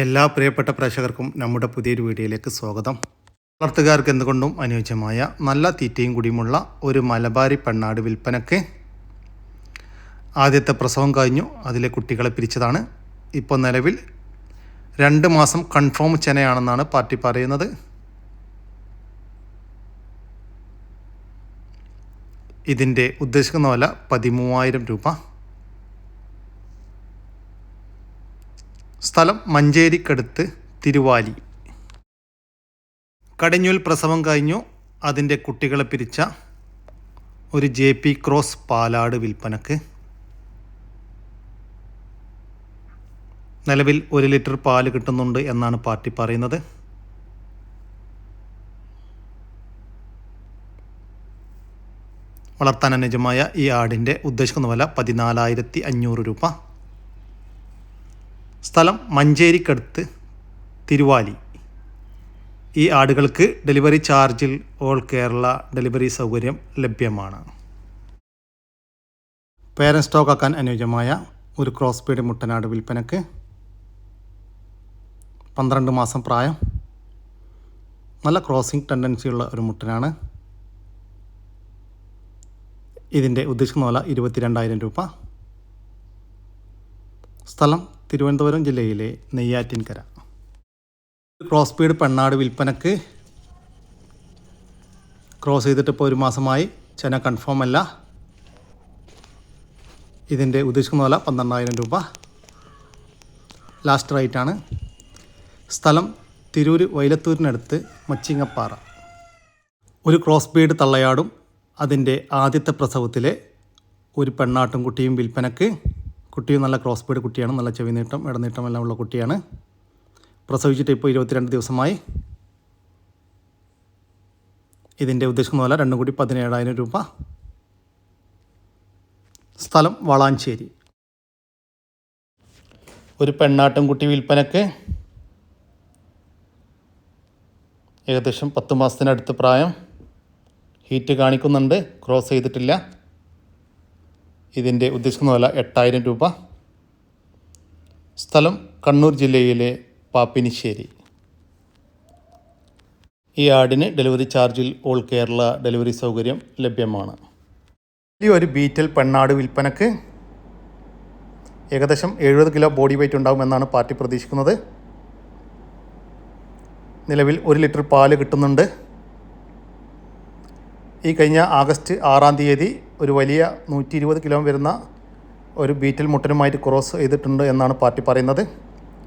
എല്ലാ പ്രിയപ്പെട്ട പ്രേക്ഷകർക്കും നമ്മുടെ പുതിയൊരു വീഡിയോയിലേക്ക് സ്വാഗതം. വളർത്തുകാർക്ക് എന്തുകൊണ്ടും അനുയോജ്യമായ നല്ല തീറ്റയും കുടിയുമുള്ള ഒരു മലബാരി പെണ്ണാട് വിൽപ്പനക്ക് ആദ്യത്തെ പ്രസവം കഴിഞ്ഞു. അതിലെ കുട്ടികളെ പിരിച്ചതാണ്. ഇപ്പോൾ നിലവിൽ രണ്ട് മാസം കൺഫേം ചെനയാണെന്നാണ് പാർട്ടി പറയുന്നത്. ഇതിന്റെ ഉദ്ദേശിക്കുന്ന വില പതിമൂവായിരം രൂപ. സ്ഥലം മഞ്ചേരിക്കടുത്ത് തിരുവാലി. കടിഞ്ഞൂൽ പ്രസവം കഴിഞ്ഞു. അതിന്റെ കുട്ടികളെ പിരിച്ച ഒരു ജെ പി ക്രോസ് പാലാട് വിൽപ്പനക്ക് നിലവിൽ ഒരു ലിറ്റർ പാൽ കിട്ടുന്നുണ്ട് എന്നാണ് പാർട്ടി പറയുന്നത്. വളർത്താൻ അനുജമായ ഈ ആടിന്റെ ഉദ്ദേശിക്കുന്ന വില പതിനാലായിരത്തി അഞ്ഞൂറ് രൂപ. സ്ഥലം മഞ്ചേരിക്കടുത്ത് തിരുവാലി. ഈ ആടുകൾക്ക് ഡെലിവറി ചാർജിൽ ഓൾ കേരള ഡെലിവറി സൗകര്യം ലഭ്യമാണ്. പേരൻ സ്റ്റോക്ക് ആക്കാൻ അനുയോജ്യമായ ഒരു ക്രോസ് ബീഡ് മുട്ടനാട് വിൽപ്പനക്ക് പന്ത്രണ്ട് മാസം പ്രായം. നല്ല ക്രോസിംഗ് ടെൻഡൻസിയുള്ള ഒരു മുട്ടനാണ്. ഇതിന്റെ ഉദ്ദേശിക്കുന്ന വില ഇരുപത്തിരണ്ടായിരം രൂപ. സ്ഥലം തിരുവനന്തപുരം ജില്ലയിലെ നെയ്യാറ്റിൻകര. ക്രോസ് പീഡ് പെണ്ണാട് വിൽപ്പനക്ക് ക്രോസ് ചെയ്തിട്ട് ഇപ്പോൾ ഒരു മാസമായി. ചെന കൺഫേം അല്ല. ഇതിന്റെ ഉദ്ദേശിക്കുന്ന വില പന്ത്രണ്ടായിരം രൂപ. ലാസ്റ്റ് റേറ്റാണ് സ്ഥലം തിരൂർ വൈലത്തൂരിനടുത്ത് മച്ചിങ്ങപ്പാറ. ഒരു ക്രോസ് ബീഡ് തള്ളയാടും അതിന്റെ ആദ്യത്തെ പ്രസവത്തിലെ ഒരു പെണ്ണാട്ടും കുട്ടിയും വിൽപ്പനക്ക്. കുട്ടിയും നല്ല ക്രോസ് ബീഡ് കുട്ടിയാണ് നല്ല ചെവി നീട്ടം ഇടനീട്ടം എല്ലാം ഉള്ള കുട്ടിയാണ്. പ്രസവിച്ചിട്ട് ഇപ്പോൾ ഇരുപത്തിരണ്ട് ദിവസമായി. ഇതിന്റെ ഉദ്ദേശിക്കുന്ന പോലെ രണ്ടും കൂടി പതിനേഴായിരം രൂപ. സ്ഥലം വളാഞ്ചേരി. ഒരു പെണ്ണാട്ടും കുട്ടി വിൽപ്പനക്ക് ഏകദേശം പത്ത് മാസത്തിനടുത്ത് പ്രായം. ഹീറ്റ് കാണിക്കുന്നുണ്ട് ക്രോസ് ചെയ്തിട്ടില്ല. ഇതിന്റെ ഉദ്ദേശിക്കുന്ന വില എട്ടായിരം രൂപ. സ്ഥലം കണ്ണൂർ ജില്ലയിലെ പാപ്പിനിശ്ശേരി. ഈ ആടിന് ഡെലിവറി ചാർജിൽ ഓൾ കേരള ഡെലിവറി സൗകര്യം ലഭ്യമാണ്. ഈ ഒരു ബീറ്റൽ പെണ്ണാട് വിൽപ്പനക്ക് ഏകദേശം എഴുപത് കിലോ ബോഡി വെയിറ്റ് ഉണ്ടാകുമെന്നാണ് പാർട്ടി പ്രതീക്ഷിക്കുന്നത്. നിലവിൽ ഒരു ലിറ്റർ പാൽ കിട്ടുന്നുണ്ട്. ഈ കഴിഞ്ഞ ആഗസ്റ്റ് ആറാം തീയതി ഒരു വലിയ നൂറ്റി ഇരുപത് കിലോ വരുന്ന ഒരു ബീറ്റിൽ മുട്ടനുമായിട്ട് ക്രോസ് ചെയ്തിട്ടുണ്ട് എന്നാണ് പാർട്ടി പറയുന്നത്.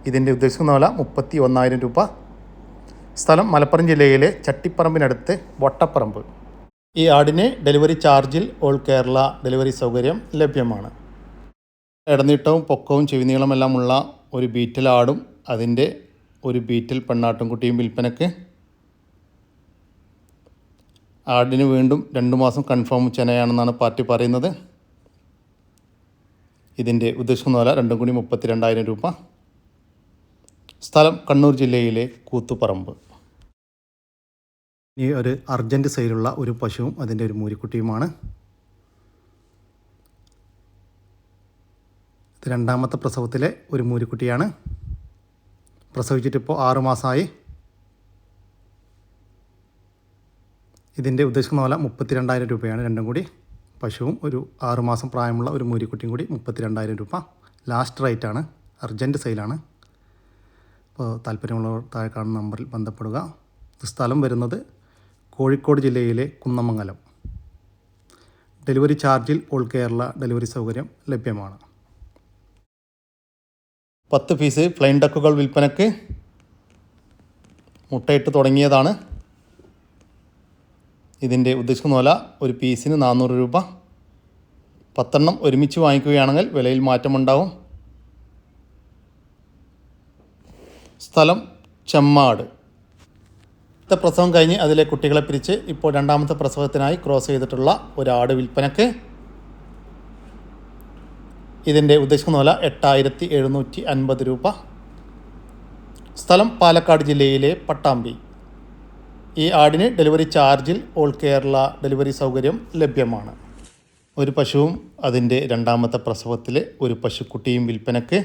ഇതിന്റെ ഉദ്ദേശിക്കുന്ന വില മുപ്പത്തി ഒന്നായിരം രൂപ. സ്ഥലം മലപ്പുറം ജില്ലയിലെ ചട്ടിപ്പറമ്പിനടുത്ത് വട്ടപ്പറമ്പ്. ഈ ആടിന് ഡെലിവറി ചാർജിൽ ഓൾ കേരള ഡെലിവറി സൗകര്യം ലഭ്യമാണ്. ഇടനീട്ടവും പൊക്കവും ചെവിനീളമെല്ലാമുള്ള ഒരു ബീറ്റിൽ ആടും അതിന്റെ ഒരു ബീറ്റിൽ പെണ്ണാട്ടും കുട്ടിയും വിൽപ്പനക്ക് ആടിന് വീണ്ടും രണ്ട് മാസം കൺഫേം ചെനയാണെന്നാണ് പാർട്ടി പറയുന്നത്. ഇതിന്റെ ഉദ്ദേശിക്കുന്ന വില രണ്ടും കൂടി മുപ്പത്തി രണ്ടായിരം രൂപ. സ്ഥലം കണ്ണൂർ ജില്ലയിലെ കൂത്തുപറമ്പ്. ഈ ഒരു അർജന്റ് സൈലുള്ള ഒരു പശുവും അതിന്റെ ഒരു മൂരിക്കുട്ടിയുമാണ്. ഇത് രണ്ടാമത്തെ പ്രസവത്തിലെ ഒരു മൂരിക്കുട്ടിയാണ്. പ്രസവിച്ചിട്ടിപ്പോൾ ആറ് ഇതിന്റെ ഉദ്ദേശിക്കുന്ന വില മുപ്പത്തി രണ്ടായിരം രൂപയാണ്. രണ്ടും കൂടി പശുവും ഒരു ആറുമാസം പ്രായമുള്ള ഒരു മൂരിക്കുട്ടിയും കൂടി മുപ്പത്തി രണ്ടായിരം രൂപ ലാസ്റ്റ് റേറ്റാണ് അർജന്റ് സെയിലാണ് അപ്പോൾ താല്പര്യമുള്ളവർ താഴെ കാണുന്ന നമ്പറിൽ ബന്ധപ്പെടുക. സ്ഥലം വരുന്നത് കോഴിക്കോട് ജില്ലയിലെ കുന്നമംഗലം. ഡെലിവറി ചാർജിൽ ഓൾ കേരള ഡെലിവറി സൗകര്യം ലഭ്യമാണ്. പത്ത് പീസ് ഫ്ലൈൻ ഡക്കുകൾ വിൽപ്പനയ്ക്ക് മുട്ടയിട്ട് തുടങ്ങിയതാണ്. ഇതിന്റെ ഉദ്ദേശിക്കുന്ന വില ഒരു പീസിന് നാനൂറ് രൂപ. പത്തെണ്ണം ഒരുമിച്ച് വാങ്ങിക്കുകയാണെങ്കിൽ വിലയിൽ മാറ്റമുണ്ടാവും. സ്ഥലം ചെമ്മാട്. ആദ്യത്തെ പ്രസവം കഴിഞ്ഞ് അതിലെ കുട്ടികളെ പിരിച്ച് ഇപ്പോൾ രണ്ടാമത്തെ പ്രസവത്തിനായി ക്രോസ് ചെയ്തിട്ടുള്ള ഒരാട് വിൽപ്പനക്ക്. ഇതിന്റെ ഉദ്ദേശിക്കുന്ന വില എട്ടായിരത്തി എഴുന്നൂറ്റി അൻപത് രൂപ. സ്ഥലം പാലക്കാട് ജില്ലയിലെ പട്ടാമ്പി. ഈ ആടിന് ഡെലിവറി ചാർജിൽ ഓൾ കേരള ഡെലിവറി സൗകര്യം ലഭ്യമാണ്. ഒരു പശുവും അതിന്റെ രണ്ടാമത്തെ പ്രസവത്തിൽ ഒരു പശുക്കുട്ടിയും വിൽപ്പനക്ക്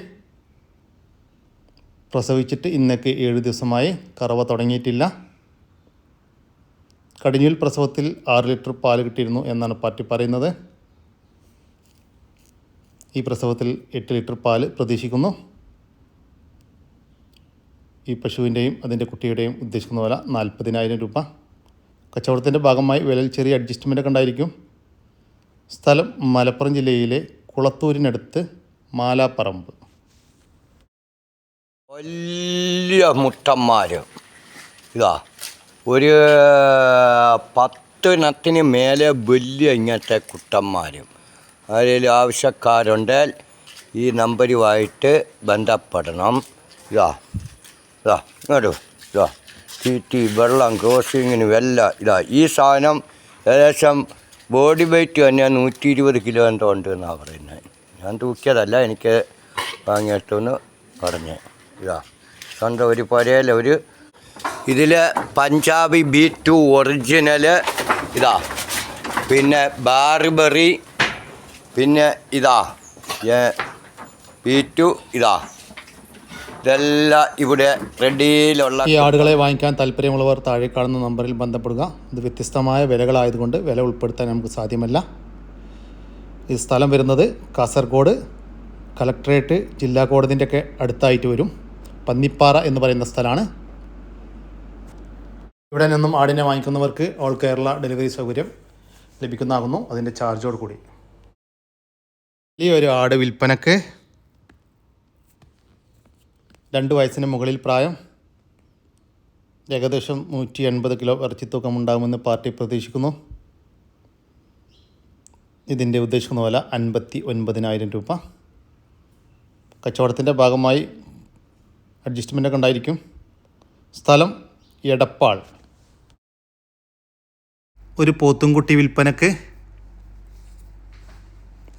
പ്രസവിച്ചിട്ട് ഇന്നേക്ക് ഏഴ് ദിവസമായി കറവ തുടങ്ങിയിട്ടില്ല. കടിഞ്ഞൂൽ പ്രസവത്തിൽ ആറ് ലിറ്റർ പാൽ കിട്ടിയിരുന്നു എന്നാണ് പാർട്ടി പറയുന്നത്. ഈ പ്രസവത്തിൽ എട്ട് ലിറ്റർ പാൽ പ്രതീക്ഷിക്കുന്നു. ഈ പശുവിന്റെയും അതിന്റെ കുട്ടിയുടെയും ഉദ്ദേശിക്കുന്ന വില നാൽപ്പതിനായിരം രൂപ. കച്ചവടത്തിന്റെ ഭാഗമായി വിലയിൽ ചെറിയ അഡ്ജസ്റ്റ്മെന്റ് ഒക്കെ ഉണ്ടായിരിക്കും. സ്ഥലം മലപ്പുറം ജില്ലയിലെ കുളത്തൂരിനടുത്ത് മാലാപ്പറമ്പ്. വലിയ മുട്ടന്മാർ ഇതാ ഒരു പത്തിനത്തിന് മേലെ വലിയ ഇങ്ങനത്തെ കുട്ടന്മാരും. അതിൽ ആവശ്യക്കാരുണ്ടെങ്കിൽ ഈ നമ്പരുമായിട്ട് ബന്ധപ്പെടണം. ഇതാ ഇതാ ഇങ്ങോട്ട് ഇതാ തീറ്റി വെള്ളം ക്രോസിങ്ങിന് വെല്ല ഇതാ ഈ സാധനം ഏകദേശം ബോഡി വെയിറ്റ് തന്നെ നൂറ്റി ഇരുപത് കിലോ എന്തോ ഉണ്ട് എന്നാണ് പറയുന്നത്. ഞാൻ തൂക്കിയതല്ല എനിക്ക് വാങ്ങിയിട്ടെന്ന് പറഞ്ഞ്. ഇതാ സ്വന്തം ഒരു പുരയിൽ ഒരു ഇതിൽ പഞ്ചാബി ബി ടു ഒറിജിനൽ ഇതാ. പിന്നെ ബാർബറി പിന്നെ ഇതാ ബി ടു ഇതാ. ഇതെല്ലാം ഇവിടെ റെഡിയിലുള്ള ഈ ആടുകളെ വാങ്ങിക്കാൻ താല്പര്യമുള്ളവർ താഴെ കാണുന്ന നമ്പറിൽ ബന്ധപ്പെടുക. ഇത് വ്യത്യസ്തമായ വിലകളായതുകൊണ്ട് വില ഉൾപ്പെടുത്താൻ നമുക്ക് സാധ്യമല്ല. ഈ സ്ഥലം വരുന്നത് കാസർഗോഡ് കലക്ട്രേറ്റ് ജില്ലാ കോടതിന്റെ ഒക്കെ അടുത്തായിട്ട് വരും. പന്നിപ്പാറ എന്ന് പറയുന്ന സ്ഥലമാണ്. ഇവിടെ നിന്നും ആടിനെ വാങ്ങിക്കുന്നവർക്ക് ഓൾ കേരള ഡെലിവറി സൗകര്യം ലഭിക്കുന്നതാകുന്നു. അതിന്റെ ചാർജോട് കൂടി. ഈ ഒരു ആട് വിൽപ്പനക്ക് രണ്ട് വയസ്സിന് മുകളിൽ പ്രായം. ഏകദേശം നൂറ്റി എൺപത് കിലോ ഇറച്ചിത്തൂക്കം ഉണ്ടാകുമെന്ന് പാർട്ടി പ്രതീക്ഷിക്കുന്നു. ഇതിന്റെ ഉദ്ദേശിക്കുന്ന വില അൻപത്തി ഒൻപതിനായിരം രൂപ. കച്ചവടത്തിന്റെ ഭാഗമായി അഡ്ജസ്റ്റ്മെന്റൊക്കെ ഉണ്ടായിരിക്കും. സ്ഥലം എടപ്പാൾ. ഒരു പോത്തുംകുട്ടി വിൽപ്പനക്ക്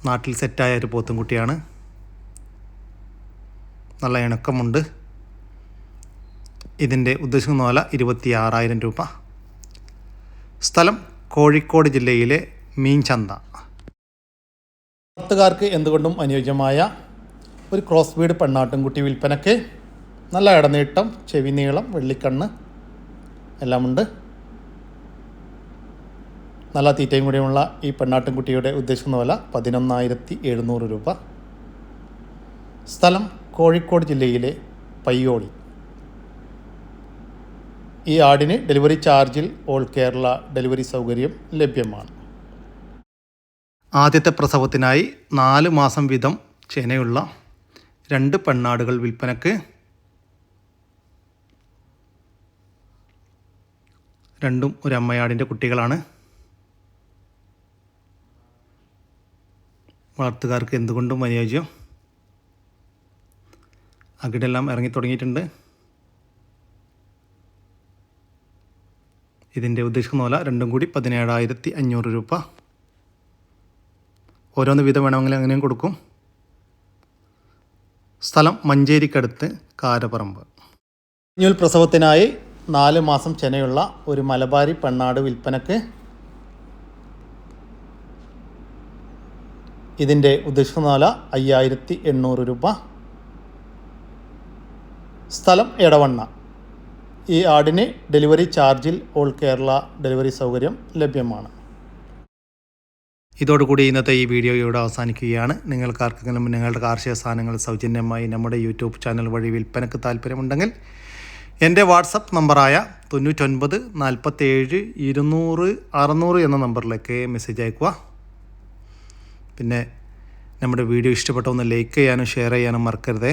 നാട്ടിൽ സെറ്റായ ഒരു പോത്തുംകുട്ടിയാണ്. നല്ല ഇണക്കമുണ്ട്. ഇതിന്റെ ഉദ്ദേശിക്കുന്ന വില ഇരുപത്തി ആറായിരം രൂപ. സ്ഥലം കോഴിക്കോട് ജില്ലയിലെ മീൻചന്ത. പത്തുകാർക്ക് എന്തുകൊണ്ടും അനുയോജ്യമായ ഒരു ക്രോസ് ബീഡ് പെണ്ണാട്ടുംകുട്ടി വിൽപ്പനയ്ക്ക് നല്ല ഇടനീട്ടം ചെവി നീളം വെള്ളിക്കണ്ണ് എല്ലാമുണ്ട്. നല്ല തീറ്റയും കൂടിയുമുള്ള ഈ പെണ്ണാട്ടുംകുട്ടിയുടെ ഉദ്ദേശിക്കുന്ന വില പതിനൊന്നായിരത്തി എഴുന്നൂറ് രൂപ. സ്ഥലം കോഴിക്കോട് ജില്ലയിലെ പയ്യോളി. ഈ ആടിന് ഡെലിവറി ചാർജിൽ ഓൾ കേരള ഡെലിവറി സൗകര്യം ലഭ്യമാണ്. ആദ്യത്തെ പ്രസവത്തിനായി നാല് മാസം വീതം ചെനയുള്ള രണ്ട് പെണ്ണാടുകൾ വിൽപ്പനക്ക് രണ്ടും ഒരു അമ്മയാടിന്റെ കുട്ടികളാണ്. വളർത്തുകാർക്ക് എന്തുകൊണ്ടും അനുയോജ്യം? അകിടെല്ലാം ഇറങ്ങി തുടങ്ങിയിട്ടുണ്ട്. ഇതിന്റെ ഉദ്ദേശിക്കുന്ന വില രണ്ടും കൂടി പതിനേഴായിരത്തി അഞ്ഞൂറ് രൂപ. ഓരോന്ന് വീതം വേണമെങ്കിൽ അങ്ങനെയും കൊടുക്കും. സ്ഥലം മഞ്ചേരിക്കടുത്ത് കാരപ്പറമ്പ് കുഞ്ഞുൽ പ്രസവത്തിനായി നാല് മാസം ചെനയുള്ള ഒരു മലബാരി പെണ്ണാട് വിൽപ്പനക്ക് ഇതിന്റെ ഉദ്ദേശിക്കുന്ന വില അയ്യായിരത്തി എണ്ണൂറ് രൂപ. സ്ഥലം എടവണ്ണ. ഈ ആടിന് ഡെലിവറി ചാർജിൽ ഓൾ കേരള ഡെലിവറി സൗകര്യം ലഭ്യമാണ്. ഇതോടുകൂടി ഇന്നത്തെ ഈ വീഡിയോ ഇവിടെ അവസാനിക്കുകയാണ്. നിങ്ങൾക്ക് ആർക്കെങ്കിലും നിങ്ങളുടെ കാർഷിക സാധനങ്ങൾ സൗജന്യമായി നമ്മുടെ യൂട്യൂബ് ചാനൽ വഴി വിൽപ്പനക്ക് താല്പര്യമുണ്ടെങ്കിൽ എന്റെ വാട്സപ്പ് നമ്പറായ തൊണ്ണൂറ്റൊൻപത് നാൽപ്പത്തേഴ് ഇരുന്നൂറ് അറുന്നൂറ് എന്ന നമ്പറിലേക്ക് മെസ്സേജ് അയക്കുക പിന്നെ നമ്മുടെ വീഡിയോ ഇഷ്ടപ്പെട്ട ഒന്ന് ലൈക്ക് ചെയ്യാനും ഷെയർ ചെയ്യാനും മറക്കരുതേ.